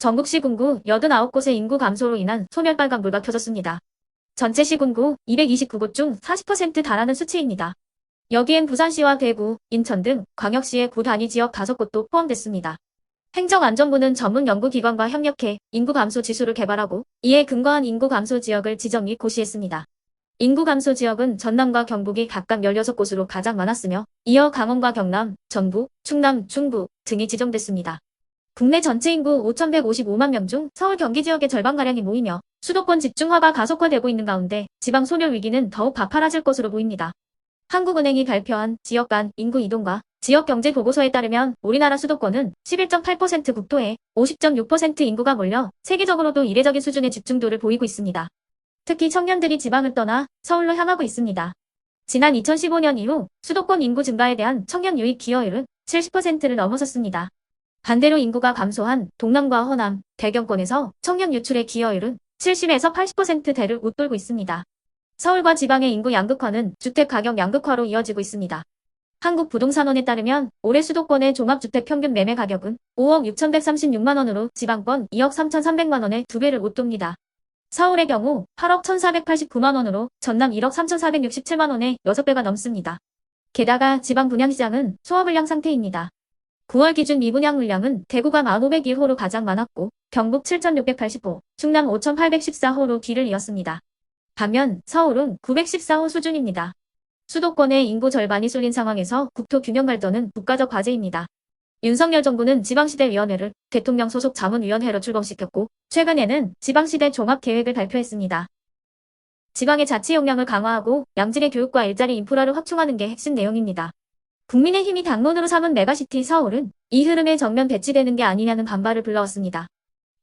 전국 시 군구 89곳의 인구 감소로 인한 소멸빨간불가 켜졌습니다. 전체 시군구 229곳 중 40% 달하는 수치입니다. 여기엔 부산시와 대구, 인천 등 광역시의 구 단위 지역 5곳도 포함됐습니다. 행정안전부는 전문 연구기관과 협력해 인구 감소 지수를 개발하고 이에 근거한 인구 감소 지역을 지정 및 고시했습니다. 인구 감소 지역은 전남과 경북이 각각 16곳으로 가장 많았으며 이어 강원과 경남, 전북, 충남, 중부 등이 지정됐습니다. 국내 전체 인구 5,155만 명 중 서울 경기 지역의 절반가량이 모이며 수도권 집중화가 가속화되고 있는 가운데 지방 소멸 위기는 더욱 가파라질 것으로 보입니다. 한국은행이 발표한 지역 간 인구 이동과 지역 경제 보고서에 따르면 우리나라 수도권은 11.8% 국토에 50.6% 인구가 몰려 세계적으로도 이례적인 수준의 집중도를 보이고 있습니다. 특히 청년들이 지방을 떠나 서울로 향하고 있습니다. 지난 2015년 이후 수도권 인구 증가에 대한 청년 유입 기여율은 70%를 넘어섰습니다. 반대로 인구가 감소한 동남과 호남, 대경권에서 청년 유출의 기여율은 70에서 80%대를 웃돌고 있습니다. 서울과 지방의 인구 양극화는 주택 가격 양극화로 이어지고 있습니다. 한국부동산원에 따르면 올해 수도권의 종합주택 평균 매매 가격은 5억 6,136만원으로 지방권 2억 3,300만원의 두 배를 웃돕니다. 서울의 경우 8억 1,489만원으로 전남 1억 3,467만원의 6배가 넘습니다. 게다가 지방 분양시장은 소화불량 상태입니다. 9월 기준 미분양 물량은 대구가 1,501호로 가장 많았고 경북 7,680호, 충남 5,814호로 뒤를 이었습니다. 반면 서울은 914호 수준입니다. 수도권의 인구 절반이 쏠린 상황에서 국토 균형 발전은 국가적 과제입니다. 윤석열 정부는 지방시대위원회를 대통령 소속 자문위원회로 출범시켰고 최근에는 지방시대 종합계획을 발표했습니다. 지방의 자치 역량을 강화하고 양질의 교육과 일자리 인프라를 확충하는 게 핵심 내용입니다. 국민의힘이 당론으로 삼은 메가시티 서울은 이 흐름에 정면 배치되는 게 아니냐는 반발을 불러왔습니다.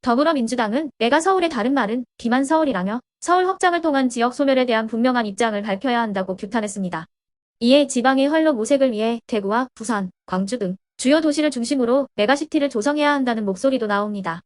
더불어민주당은 메가 서울의 다른 말은 기만 서울이라며 서울 확장을 통한 지역 소멸에 대한 분명한 입장을 밝혀야 한다고 규탄했습니다. 이에 지방의 활로 모색을 위해 대구와 부산, 광주 등 주요 도시를 중심으로 메가시티를 조성해야 한다는 목소리도 나옵니다.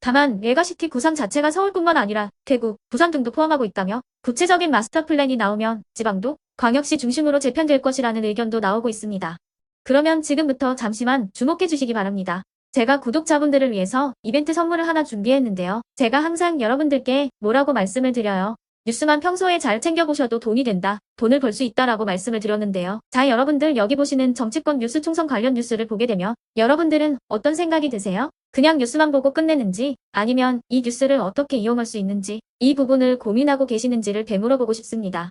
다만 메가시티 구상 자체가 서울뿐만 아니라 대구, 부산 등도 포함하고 있다며 구체적인 마스터 플랜이 나오면 지방도 광역시 중심으로 재편될 것이라는 의견도 나오고 있습니다. 그러면 지금부터 잠시만 주목해 주시기 바랍니다. 제가 구독자분들을 위해서 이벤트 선물을 하나 준비했는데요. 제가 항상 여러분들께 뭐라고 말씀을 드려요. 뉴스만 평소에 잘 챙겨보셔도 돈이 된다, 돈을 벌 수 있다라고 말씀을 드렸는데요. 자, 여러분들 여기 보시는 정치권 뉴스 총선 관련 뉴스를 보게 되면 여러분들은 어떤 생각이 드세요? 그냥 뉴스만 보고 끝내는지 아니면 이 뉴스를 어떻게 이용할 수 있는지 이 부분을 고민하고 계시는지를 되물어보고 싶습니다.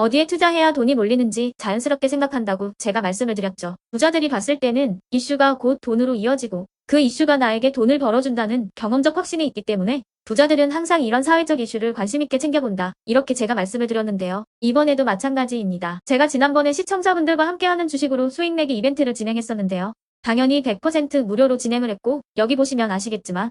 어디에 투자해야 돈이 몰리는지 자연스럽게 생각한다고 제가 말씀을 드렸죠. 부자들이 봤을 때는 이슈가 곧 돈으로 이어지고 그 이슈가 나에게 돈을 벌어준다는 경험적 확신이 있기 때문에 부자들은 항상 이런 사회적 이슈를 관심있게 챙겨본다. 이렇게 제가 말씀을 드렸는데요. 이번에도 마찬가지입니다. 제가 지난번에 시청자분들과 함께하는 주식으로 수익 내기 이벤트를 진행했었는데요. 당연히 100% 무료로 진행을 했고 여기 보시면 아시겠지만